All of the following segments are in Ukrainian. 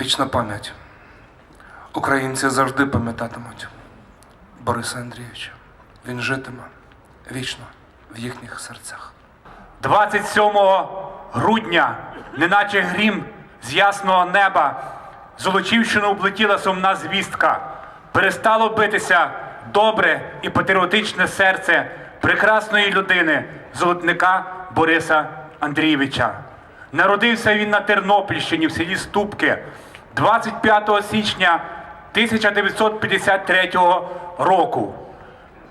Вічна пам'ять. Українці завжди пам'ятатимуть Бориса Андрійовича. Він житиме вічно в їхніх серцях. 27 грудня, неначе грім з ясного неба, Золочівщину облетіла сумна звістка. Перестало битися добре і патріотичне серце прекрасної людини, золотника Бориса Андрійовича. Народився він на Тернопільщині в селі Ступки 25 січня 1953 року.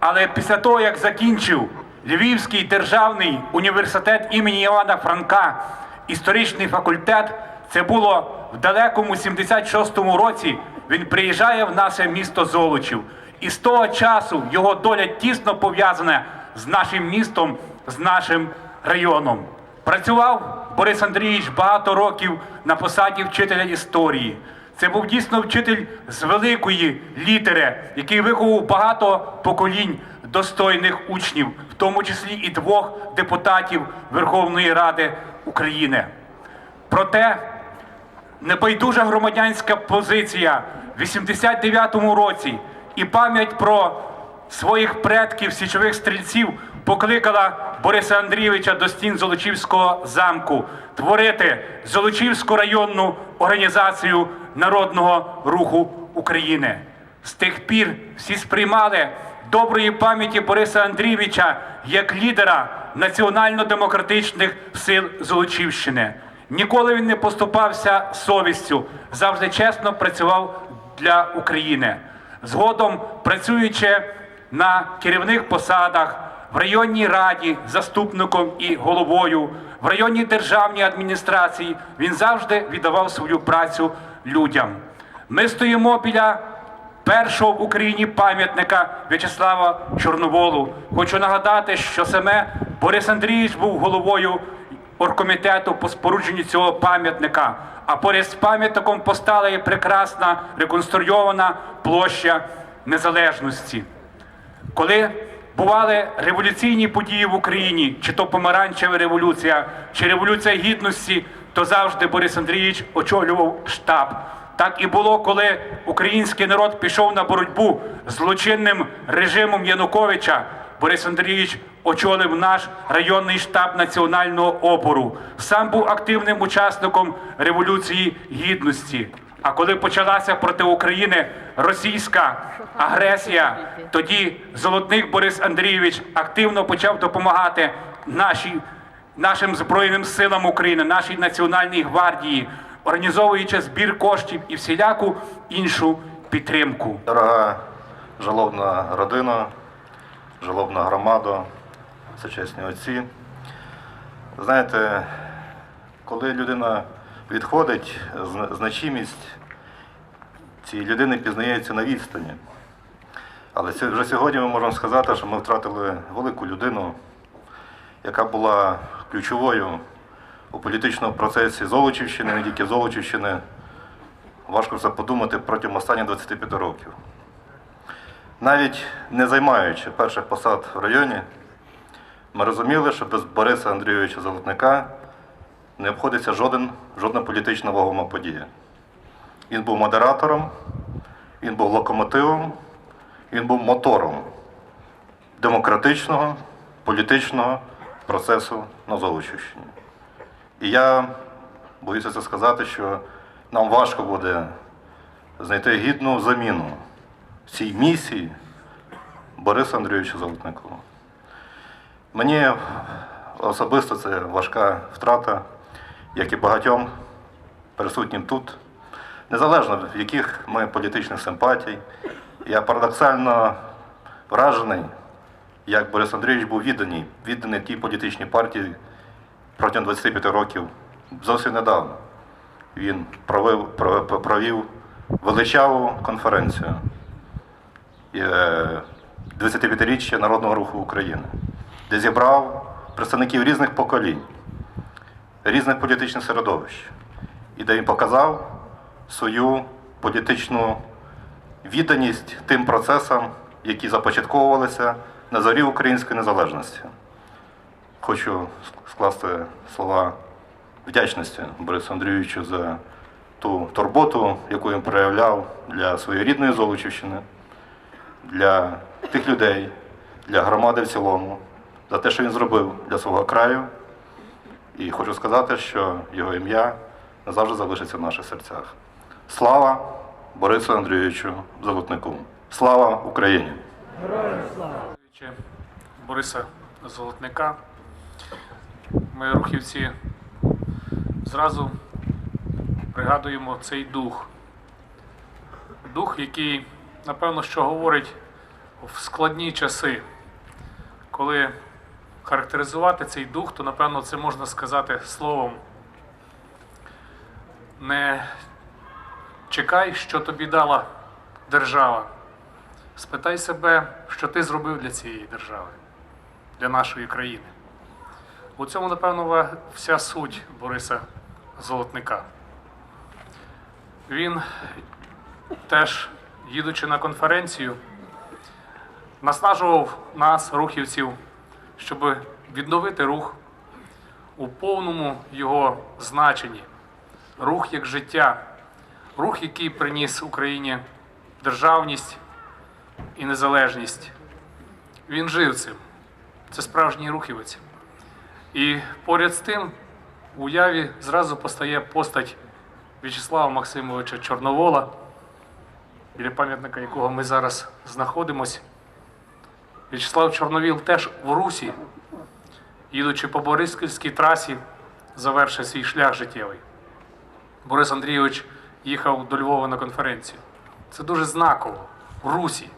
Але після того, як закінчив Львівський державний університет імені Івана Франка, історичний факультет, це було в далекому 76-му році. Він приїжджає в наше місто Золочів. І з того часу його доля тісно пов'язана з нашим містом, з нашим районом. Працював Борис Андрійович багато років на посаді вчителя історії. Це був дійсно вчитель з великої літери, який виховав багато поколінь достойних учнів, в тому числі і двох депутатів Верховної Ради України. Проте небайдужа громадянська позиція в 89-му році і пам'ять про своїх предків січових стрільців покликала Бориса Андрійовича до стін Золочівського замку творити Золочівську районну організацію народного руху України. З тих пір всі сприймали доброї пам'яті Бориса Андрійовича як лідера національно-демократичних сил Золочівщини. Ніколи він не поступався совістю, завжди чесно працював для України. Згодом, працюючи на керівних посадах в районній раді, заступником і головою, в районній державній адміністрації, він завжди віддавав свою працю людям. Ми стоїмо біля першого в Україні пам'ятника В'ячеслава Чорноволу. Хочу нагадати, що саме Борис Андрійович був головою оргкомітету по спорудженню цього пам'ятника. А поряд з пам'ятником постала і прекрасна реконструйована площа Незалежності. Коли бували революційні події в Україні, чи то помаранчева революція, чи революція гідності, то завжди Борис Андрійович очолював штаб. Так і було, коли український народ пішов на боротьбу з злочинним режимом Януковича. Борис Андрійович очолив наш районний штаб національного опору. Сам був активним учасником революції гідності. А коли почалася проти України російська агресія, тоді золотник Борис Андрійович активно почав допомагати нашій, нашим Збройним силам України, нашій національній гвардії, організовуючи збір коштів і всіляку іншу підтримку. Дорога жалобна родина, жалобна громада, всечесні отці. Знаєте, коли людина відходить, значимість цієї людини пізнається на відстані. Але вже сьогодні ми можемо сказати, що ми втратили велику людину, яка була ключовою у політичному процесі Золочівщини, не тільки Золочівщини. Важко це подумати протягом останніх 25 років. Навіть не займаючи перших посад в районі, ми розуміли, що без Бориса Андрійовича Золотника не обходиться жоден, жодна політична вагома подія. Він був модератором, він був локомотивом, він був мотором демократичного політичного процесу на Золочівщині. І я боюся це сказати, що нам важко буде знайти гідну заміну цій місії Бориса Андрійовича Золотникова. Мені особисто це важка втрата, як і багатьом присутнім тут, незалежно в яких ми політичних симпатій. Я парадоксально вражений, як Борис Андрійович був відданий, відданий тій політичній партії протягом 25 років зовсім недавно. Він провів, провів величаву конференцію е, 25-річчя Народного руху України, де зібрав представників різних поколінь, різних політичних середовищ, і де він показав свою політичну відданість тим процесам, які започатковувалися на зорі української незалежності. Хочу скласти слова вдячності Борису Андрійовичу за ту турботу, яку він проявляв для своєї рідної Золочівщини, для тих людей, для громади в цілому, за те, що він зробив для свого краю. І хочу сказати, що його ім'я назавжди залишиться в наших серцях. Слава Борису Андрійовичу Золотнику! Слава Україні! Чи Бориса Золотника. Ми, рухівці, зразу пригадуємо цей дух. Дух, який, напевно, що говорить в складні часи. Коли характеризувати цей дух, то, напевно, це можна сказати словом. Не чекай, що тобі дала держава. Спитай себе, що ти зробив для цієї держави, для нашої країни. У цьому, напевно, вся суть Бориса Золотника. Він теж, їдучи на конференцію, наснажував нас, рухівців, щоб відновити рух у повному його значенні. Рух як життя, рух, який приніс Україні державність і незалежність. Він жив цим. Це справжній рухівець. І поряд з тим в уяві зразу постає постать В'ячеслава Максимовича Чорновола, біля пам'ятника якого ми зараз знаходимось. В'ячеслав Чорновіл теж в Русі, їдучи по Бориспільській трасі, завершив свій шлях життєвий. Борис Андрійович їхав до Львова на конференцію. Це дуже знаково в Русі,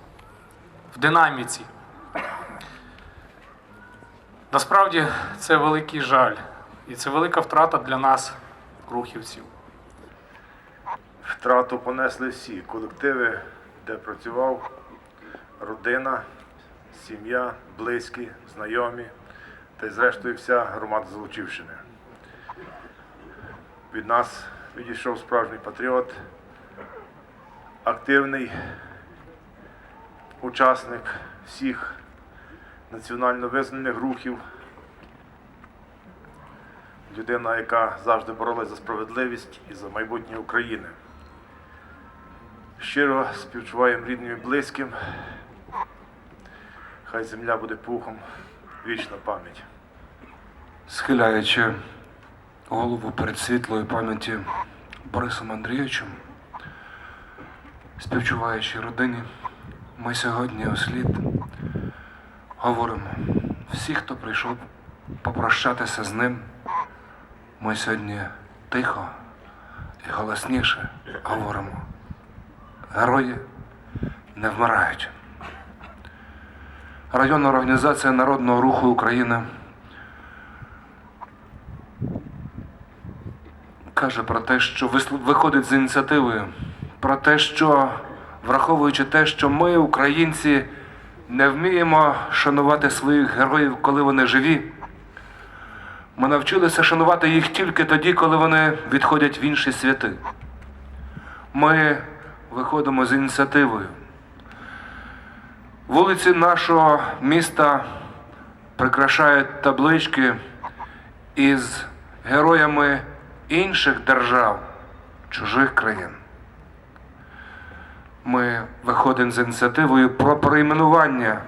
в динаміці. Насправді це великий жаль і це велика втрата для нас, рухівців. Втрату понесли всі колективи, де працював, родина, сім'я, близькі, знайомі та й зрештою вся громада Золочівщини. Від нас відійшов справжній патріот, активний учасник всіх національно визнаних рухів, людина, яка завжди боролась за справедливість і за майбутнє України. Щиро співчуваємо рідним і близьким. Хай земля буде пухом, вічна пам'ять. Схиляючи голову перед світлою пам'яті Борисом Андрійовичем, співчуваючи родині, ми сьогодні услід говоримо. Всі, хто прийшов попрощатися з ним, ми сьогодні тихо і голосніше говоримо. Герої не вмирають. Районна організація Народного руху України каже про те, що виходить з ініціативою, про те, що враховуючи те, що ми, українці, не вміємо шанувати своїх героїв, коли вони живі. Ми навчилися шанувати їх тільки тоді, коли вони відходять в інші святи. Ми виходимо з ініціативою. Вулиці нашого міста прикрашають таблички із героями інших держав, чужих країн. Ми виходимо з ініціативою про перейменування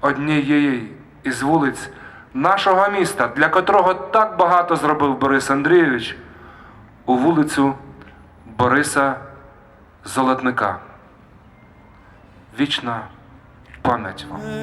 однієї із вулиць нашого міста, для котрого так багато зробив Борис Андрійович, у вулицю Бориса Золотника. Вічна пам'ять вам.